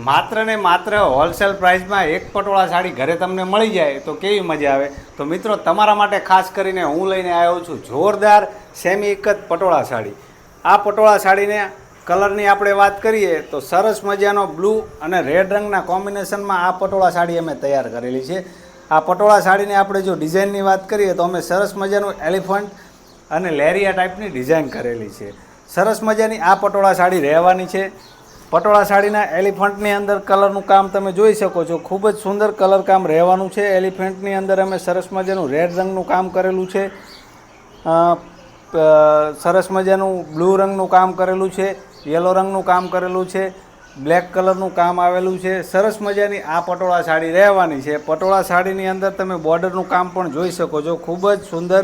માત્ર ને માત્ર હોલસેલ પ્રાઇસમાં એક પટોળા સાડી ઘરે તમને મળી જાય તો કેવી મજા આવે? તો મિત્રો, તમારા માટે ખાસ કરીને હું લઈને આવ્યો છું જોરદાર સેમી એક જ પટોળા સાડી. આ પટોળા સાડીને કલરની આપણે વાત કરીએ તો સરસ મજાનો બ્લુ અને રેડ રંગના કોમ્બિનેશનમાં આ પટોળા સાડી અમે તૈયાર કરેલી છે. આ પટોળા સાડીને આપણે જો ડિઝાઇનની વાત કરીએ તો અમે સરસ મજાનું એલિફન્ટ અને લેરિયા ટાઈપની ડિઝાઇન કરેલી છે. સરસ મજાની આ પટોળા સાડી રહેવાની છે. પટોળા સાડીના એલિફન્ટની અંદર કલરનું કામ તમે જોઈ શકો છો. ખૂબ જ સુંદર કલર કામ રહેવાનું છે. એલિફન્ટની અંદર અમે સરસ મજાનું રેડ રંગનું કામ કરેલું છે. સરસ મજાનું બ્લુ રંગનું કામ કરેલું છે. યલો રંગનું કામ કરેલું છે. બ્લેક કલરનું કામ આવેલું છે. સરસ મજાની આ પટોળા સાડી રહેવાની છે. પટોળા સાડીની અંદર તમે બોર્ડરનું કામ પણ જોઈ શકો છો. ખૂબ જ સુંદર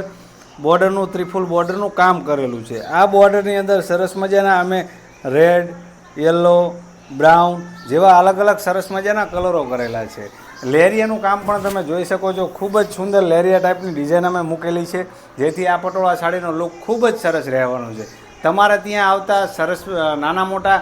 બોર્ડરનું ત્રિફુલ બોર્ડરનું કામ કરેલું છે. આ બોર્ડરની અંદર સરસ મજાના અમે રેડ યલો બ્રાઉન જેવા અલગ અલગ સરસ મજાના કલરો કરેલા છે. લેરિયાનું કામ પણ તમે જોઈ શકો છો. ખૂબ જ સુંદર લેરિયા ટાઈપની ડિઝાઇન અમે મૂકેલી છે. જેથી આ પટોળા સાડીનો લુક ખૂબ જ સરસ રહેવાનો છે. તમારે ત્યાં આવતા સરસ નાના મોટા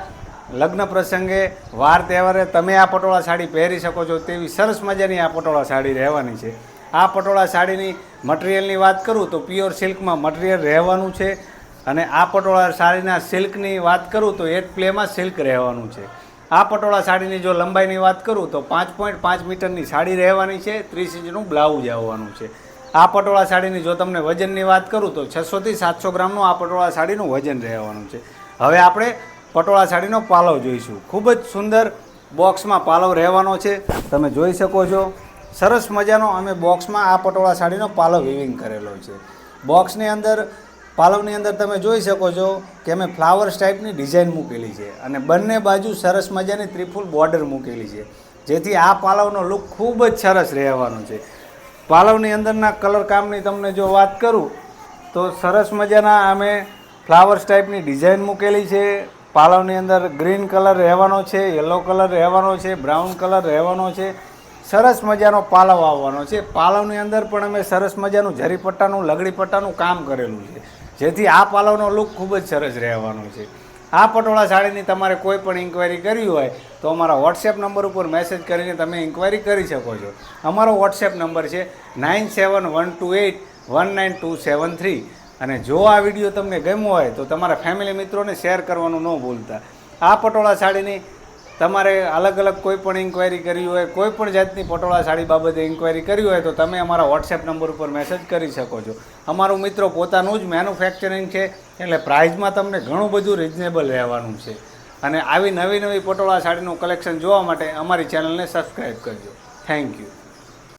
લગ્ન પ્રસંગે, વાર તહેવારે તમે આ પટોળા સાડી પહેરી શકો છો તેવી સરસ મજાની આ પટોળા સાડી રહેવાની છે. આ પટોળા સાડીની મટીરિયલની વાત કરું તો પ્યોર સિલ્કમાં મટીરિયલ રહેવાનું છે. અને આ પટોળા સાડીના સિલ્કની વાત કરું તો એક પ્લેમાં સિલ્ક રહેવાનું છે. આ પટોળા સાડીની જો લંબાઈની વાત કરું તો પાંચ પોઈન્ટ પાંચ મીટરની સાડી રહેવાની છે, ત્રીસ ઇંચનું બ્લાઉઝ આવવાનું છે. આ પટોળા સાડીની જો તમને વજનની વાત કરું તો છસોથી સાતસો ગ્રામનું આ પટોળા સાડીનું વજન રહેવાનું છે. હવે આપણે પટોળા સાડીનો પાલવ જોઈશું. ખૂબ જ સુંદર બોક્સમાં પાલવ રહેવાનો છે. તમે જોઈ શકો છો. સરસ મજાનો અમે બોક્સમાં આ પટોળા સાડીનો પાલવ વિવિંગ કરેલો છે. બોક્સની અંદર પાલવની અંદર તમે જોઈ શકો છો કે અમે ફ્લાવર્સ ટાઈપની ડિઝાઇન મૂકેલી છે અને બંને બાજુ સરસ મજાની ત્રિફુલ બોર્ડર મૂકેલી છે. જેથી આ પાલવનો લુક ખૂબ જ સરસ રહેવાનો છે. પાલવની અંદરના કલર કામની તમને જો વાત કરું, તો સરસ મજાના અમે ફ્લાવર્સ ટાઈપની ડિઝાઇન મૂકેલી છે. પાલવની અંદર ગ્રીન કલર રહેવાનો છે, યલો કલર રહેવાનો છે, બ્રાઉન કલર રહેવાનો છે. સરસ મજાનો પાલવ આવવાનો છે. પાલવની અંદર પણ અમે સરસ મજાનું જરીપટ્ટાનું લગડી પટ્ટાનું કામ કરેલું છે. જેથી આ પાલવનો લુક ખૂબ જ સરસ રહેવાનો છે. આ પટોળા સાડીની તમારે કોઈ પણ ઇન્ક્વાયરી કરવી હોય, તો અમારા વોટ્સએપ નંબર ઉપર મેસેજ કરીને તમે ઇન્ક્વાયરી કરી શકો છો. અમારો વોટ્સએપ નંબર છે nine seven one two eight one nine two seven three. અને જો આ વીડિયો તમને ગમ્યો હોય, તો તમારા ફેમિલી મિત્રોને શેર કરવાનું ન ભૂલતા. આ પટોળા સાડીની તમારે અલગ અલગ કોઈ પણ ઇન્ક્વાયરી કરવી હોય, કોઈ પણ જાતની પટોળા સાડી બાબતે ઇન્ક્વાયરી કરવી હોય તો તમે અમારા વોટ્સએપ નંબર ઉપર મેસેજ કરી શકો છો. અમારું મિત્રો પોતાનું જ મેન્યુફેક્ચરિંગ છે, એટલે પ્રાઇઝમાં તમને ઘણું બધું રિઝનેબલ રહેવાનું છે. અને આવી નવી નવી પટોળા સાડીનું કલેક્શન જોવા માટે અમારી ચેનલને સબસ્ક્રાઈબ કરજો. Thank you